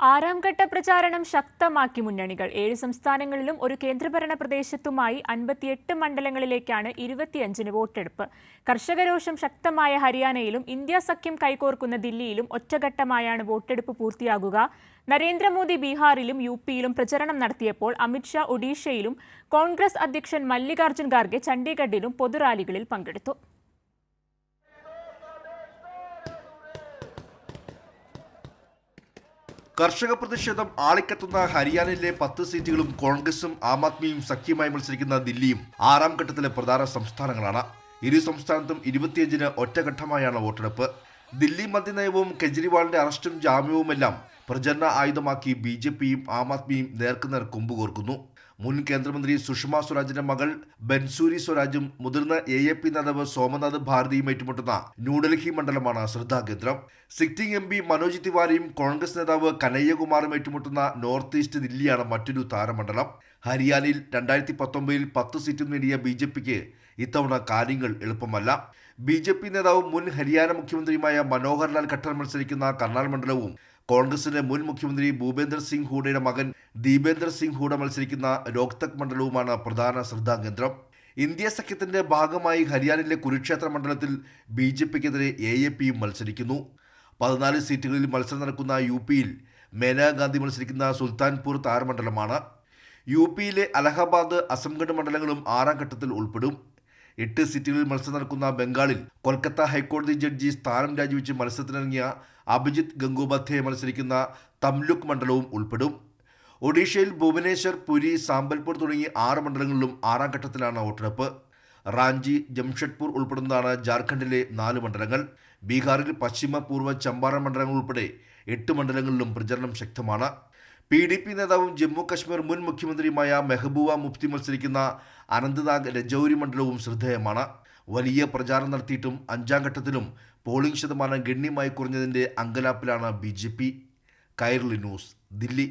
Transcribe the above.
ആറാം ഘട്ട പ്രചാരണം ശക്തമാക്കി മുന്നണികൾ. ഏഴ് സംസ്ഥാനങ്ങളിലും ഒരു കേന്ദ്രഭരണ പ്രദേശത്തുമായി അൻപത്തിയെട്ട് മണ്ഡലങ്ങളിലേക്കാണ് ഇരുപത്തിയഞ്ചിന് വോട്ടെടുപ്പ്. കർഷകരോഷം ശക്തമായ ഹരിയാനയിലും ഇന്ത്യ സഖ്യം കൈകോർക്കുന്ന ദില്ലിയിലും ഒറ്റഘട്ടമായാണ് വോട്ടെടുപ്പ് പൂർത്തിയാകുക. നരേന്ദ്രമോദി ബീഹാറിലും യു പിയിലും പ്രചരണം നടത്തിയപ്പോൾ അമിത്ഷാ ഒഡീഷയിലും കോൺഗ്രസ് അധ്യക്ഷൻ മല്ലികാർജുൻ ഖാർഗെ ചണ്ഡീഗഡിലും പൊതുറാലികളിൽ പങ്കെടുത്തു. കർഷക പ്രതിഷേധം ആളിക്കത്തുന്ന ഹരിയാനയിലെ പത്ത് സീറ്റുകളും കോൺഗ്രസും ആം ആദ്മിയും സഖ്യമായി മത്സരിക്കുന്ന ദില്ലിയും ആറാം ഘട്ടത്തിലെ പ്രധാന സംസ്ഥാനങ്ങളാണ്. ഇരു സംസ്ഥാനത്തും ഇരുപത്തിയഞ്ചിന് ഒറ്റഘട്ടമായാണ് വോട്ടെടുപ്പ്. ദില്ലി മദ്യനയവും കെജ്രിവാളിന്റെ അറസ്റ്റും ജാമ്യവുമെല്ലാം പ്രചരണ ആയുധമാക്കി ബി ജെ പിയും ആം ആദ്മിയും നേർക്കുനേർ കൊമ്പുകോർക്കുന്നു. മുൻ കേന്ദ്രമന്ത്രി സുഷമ സ്വരാജിന്റെ മകൾ ബൻസൂരി സ്വരാജും മുതിർന്ന എ എ പി നേതാവ് സോമനാഥ് ഭാരതിയും ഏറ്റുമുട്ടുന്ന ന്യൂഡൽഹി മണ്ഡലമാണ് ശ്രദ്ധാകേന്ദ്രം. സിറ്റിംഗ് എം പി മനോജ് തിവാരിയും കോൺഗ്രസ് നേതാവ് കനയ്യകുമാറും ഏറ്റുമുട്ടുന്ന നോർത്ത് ഈസ്റ്റ് ദില്ലിയാണ് മറ്റൊരു താരമണ്ഡലം. ഹരിയാനയിൽ രണ്ടായിരത്തി പത്തൊമ്പതിൽ പത്ത് സീറ്റും നേടിയ ബി ജെ പിക്ക് ഇത്തവണ കാര്യങ്ങൾ എളുപ്പമല്ല. ബി ജെ പി നേതാവും മുൻ ഹരിയാന മുഖ്യമന്ത്രിയുമായ മനോഹർലാൽ ഖട്ടർ മത്സരിക്കുന്ന കർണാൽ മണ്ഡലവും കോൺഗ്രസിന്റെ മുൻ മുഖ്യമന്ത്രി ഭൂപേന്ദർ സിംഗ് ഹൂഡയുടെ മകൻ ദീപേന്ദർ സിംഗ് ഹൂഡ മത്സരിക്കുന്ന രോഹ്തക് മണ്ഡലവുമാണ് പ്രധാന ശ്രദ്ധാകേന്ദ്രം. ഇന്ത്യ സഖ്യത്തിന്റെ ഭാഗമായി ഹരിയാനയിലെ കുരുക്ഷേത്ര മണ്ഡലത്തിൽ ബി ജെ പിക്കെതിരെ എ എ പിയും മത്സരിക്കുന്നു. പതിനാല് സീറ്റുകളിൽ മത്സരം നടക്കുന്ന യു പിയിൽ മേനകാഗാന്ധി മത്സരിക്കുന്ന സുൽത്താൻപൂർ താരമണ്ഡലമാണ് യു പിയിലെ അലഹബാദ് അസംഗഡ് മണ്ഡലങ്ങളും ആറാം ഘട്ടത്തിൽ ഉൾപ്പെടും. എട്ട് സീറ്റുകളിൽ മത്സരം നടക്കുന്ന ബംഗാളിൽ കൊൽക്കത്ത ഹൈക്കോടതി ജഡ്ജി സ്ഥാനം രാജിവെച്ച് മത്സരത്തിനിറങ്ങിയ അഭിജിത്ത് ഗംഗോപാധ്യായ മത്സരിക്കുന്ന തംലുക് മണ്ഡലവും ഉൾപ്പെടും. ഒഡീഷയിൽ ഭുവനേശ്വർ പുരി സാമ്പൽപൂർ തുടങ്ങി ആറ് മണ്ഡലങ്ങളിലും ആറാം ഘട്ടത്തിലാണ് വോട്ടെടുപ്പ്. റാഞ്ചി ജംഷഡ്പൂർ ഉൾപ്പെടുന്നതാണ് ജാർഖണ്ഡിലെ നാല് മണ്ഡലങ്ങൾ. ബീഹാറിൽ പശ്ചിമ പൂർവ ചമ്പാരൻ മണ്ഡലങ്ങൾ ഉൾപ്പെടെ എട്ട് മണ്ഡലങ്ങളിലും പ്രചരണം ശക്തമാണ്. പി ഡി പി നേതാവും ജമ്മു കശ്മീർ മുൻ മുഖ്യമന്ത്രിയുമായ മെഹബൂബ മുഫ്തി മത്സരിക്കുന്ന അനന്ത്നാഗ് രജൌരി മണ്ഡലവും ശ്രദ്ധേയമാണ്. വലിയ പ്രചാരണം നടത്തിയിട്ടും അഞ്ചാം ഘട്ടത്തിലും പോളിംഗ് ശതമാനം ഗണ്യമായി കുറഞ്ഞതിന്റെ അങ്കലാപ്പിലാണ് B J P. Kairali news Delhi.